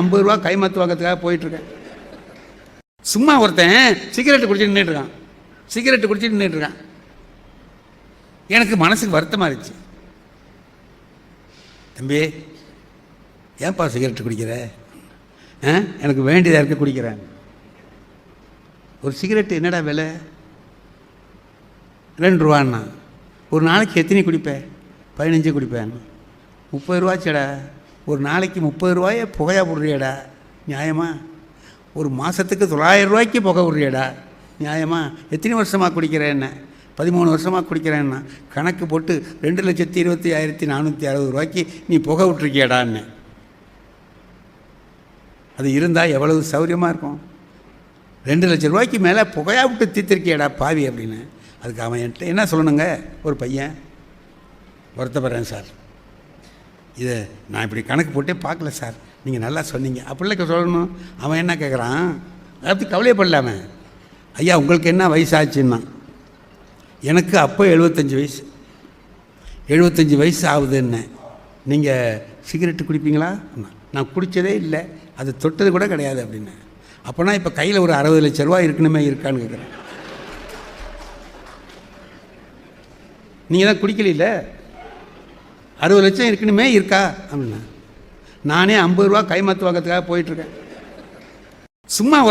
ஐம்பது ரூபா கைமாத்து வாங்கிறதுக்காக போயிட்டுருக்கேன். சும்மா ஒருத்தன் சிகரெட்டு குடிச்சிட்டு நின்றுட்டுருக்கான் சிகரெட்டு குடிச்சிட்டு நின்றுட்டுருக்கான் எனக்கு மனசுக்கு வருத்தமாக இருந்துச்சு. தம்பி ஏன்ப்பா சிகரெட்டு குடிக்கிற? ஆ? எனக்கு வேண்டியதாக இருக்க குடிக்கிறேன். ஒரு சிகரெட்டு என்னடா விலை? ரெண்டு ரூபான்னா. ஒரு நாளைக்கு எத்தனை குடிப்பேன் பதினஞ்சு குடிப்பேன் முப்பது ரூபாச்சடா ஒரு நாளைக்கு முப்பது ரூபாயை புகையா விடுறியடா நியாயமா? ஒரு மாதத்துக்கு தொள்ளாயிரம் ரூபாய்க்கு புகை விடுறியடா. நியாயமா? எத்தனை வருஷமாக குடிக்கிறேன் என்ன பதிமூணு வருஷமாக குடிக்கிறேன்னா. கணக்கு போட்டு ரெண்டு லட்சத்தி இருபத்தி ஆயிரத்தி நானூற்றி அறுபது ரூபாய்க்கு நீ புகை விட்டுருக்கியடான்னு. அது இருந்தால் எவ்வளவு சௌரியமாக இருக்கும்? ரெண்டு லட்ச ரூபாய்க்கு மேலே புகையா விட்டு தீர்த்திருக்கியடா பாவி அப்படின்னு. அதுக்கு அவன் என்கிட்ட என்ன சொல்லணுங்க? ஒரு பையன். வருத்தப்படுறேன் சார். இதை நான் இப்படி கணக்கு போட்டே பார்க்கல சார். நீங்கள் நல்லா சொன்னீங்க. அப்படிலாம் சொல்லணும். அவன் என்ன கேட்குறான் அதாவது கவலையப்படலாமே. ஐயா உங்களுக்கு என்ன வயசாச்சுன்னா? எனக்கு அப்போ எழுபத்தஞ்சி வயசு. எழுபத்தஞ்சி வயசு ஆகுதுன்னு. நீங்கள் சிகரெட்டு குடிப்பீங்களா? நான் குடித்ததே இல்லை. அது தொட்டது கூட கிடையாது அப்படின்னு. அப்போனா இப்போ கையில் ஒரு அறுபது லட்ச ரூபா இருக்கணுமே இருக்கான்னு கேட்குறேன் நீங்கள் தான் குடிக்கல அறுபது லட்சம் இருக்கணுமே இருக்கா? அப்படின்னா. நானே ஐம்பது ரூபா கைமாத்து வாக்கத்துக்காக போயிட்டுருக்கேன் சும்மா